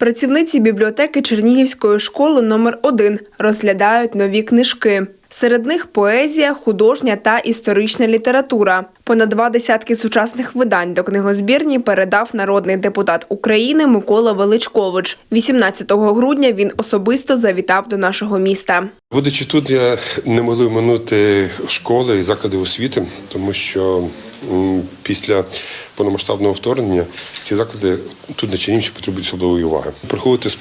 Працівниці бібліотеки Чернігівської школи номер 1 розглядають нові книжки. Серед них поезія, художня та історична література. Понад два десятки сучасних видань до книгозбірні передав народний депутат України Микола Величкович. 18 грудня він особисто завітав до нашого міста. Будучи тут, я не могли минути школи і заклади освіти, тому що після повномасштабного вторгнення ці заклади тут на Чернігівщині потребують особливої уваги. Приходити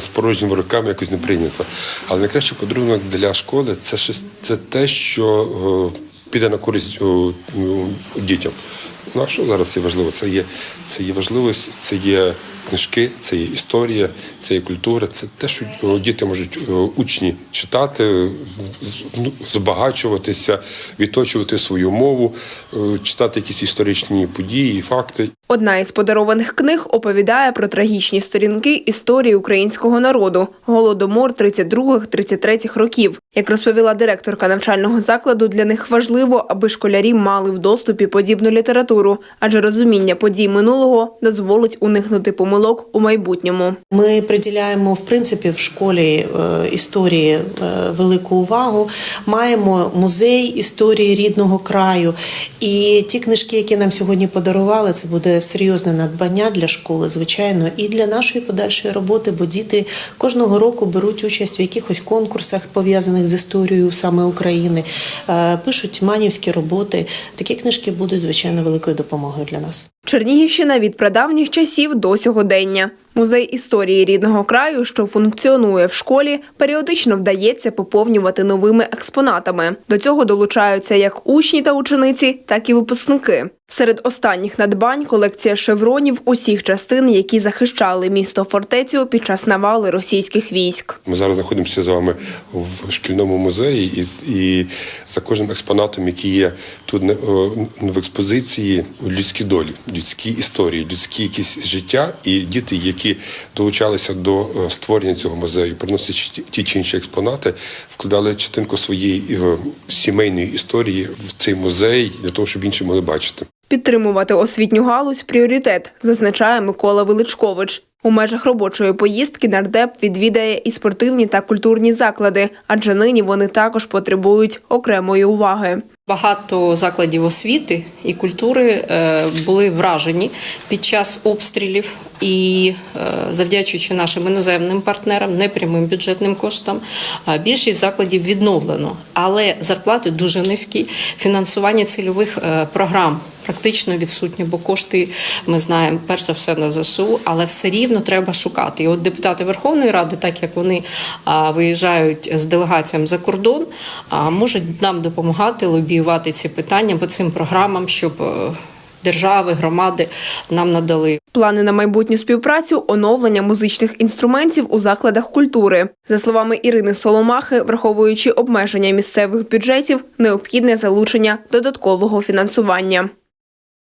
з порожніми руками якось не прийнято. Але найкращий подарунок для школи це це те, що е, піде на користь ну, дітям. Ну а що зараз є важливо? Це є, це є важливість, це є книжки, це є історія, це є культура, це те, що діти можуть учні читати, ну, збагачуватися, відточувати свою мову, е, читати якісь історичні події, факти. Одна із подарованих книг оповідає про трагічні сторінки історії українського народу голодомор 32-33 років. Як розповіла директорка навчального закладу, для них важливо, аби школярі мали в доступі подібну літературу, адже розуміння подій минулого дозволить уникнути помилок у майбутньому. Ми приділяємо в принципі в школі е, історії е, велику увагу. Маємо музей історії рідного краю. І ті книжки, які нам сьогодні подарували, це буде серйозне надбання для школи, звичайно, і для нашої подальшої роботи, бо діти кожного року беруть участь в якихось конкурсах, пов'язаних з історією саме України, е, пишуть манівські роботи. Такі книжки будуть звичайно великою допомогою для нас. Чернігівщина від прадавніх часів до сьогодення. Музей історії рідного краю, що функціонує в школі, періодично вдається поповнювати новими експонатами. До цього долучаються як учні та учениці, так і випускники. Серед останніх надбань колекція шевронів усіх частин, які захищали місто фортецю під час навали російських військ. Ми зараз знаходимося з вами в шкільному музеї, і, і за кожним експонатом, який є тут е, в експозиції, людські долі, людські історії, людські якісь життя, і діти, які долучалися до е, створення цього музею, приносячи ті- чи інші експонати, вкладали частинку своєї е, сімейної історії в цей музей для того, щоб інші могли бачити. Підтримувати освітню галузь пріоритет, зазначає Микола Величкович. У межах робочої поїздки нардеп відвідає і спортивні та культурні заклади, адже нині вони також потребують окремої уваги. Багато закладів освіти і культури е, були вражені під час обстрілів, і е, завдячуючи нашим іноземним партнерам, непрямим бюджетним коштам, більшість закладів відновлено. Але зарплати дуже низькі. Фінансування цільових е, програм практично відсутнє, бо кошти ми знаємо перш за все на ЗСУ, але все рівно треба шукати. І от депутати Верховної Ради, так як вони виїжджають з делегаціями за кордон, а, можуть нам допомагати лобіювати ці питання по цим програмам, щоб е, держави, громади нам надали. Плани на майбутню співпрацю оновлення музичних інструментів у закладах культури. За словами Ірини Соломахи, враховуючи обмеження місцевих бюджетів, необхідне залучення додаткового фінансування.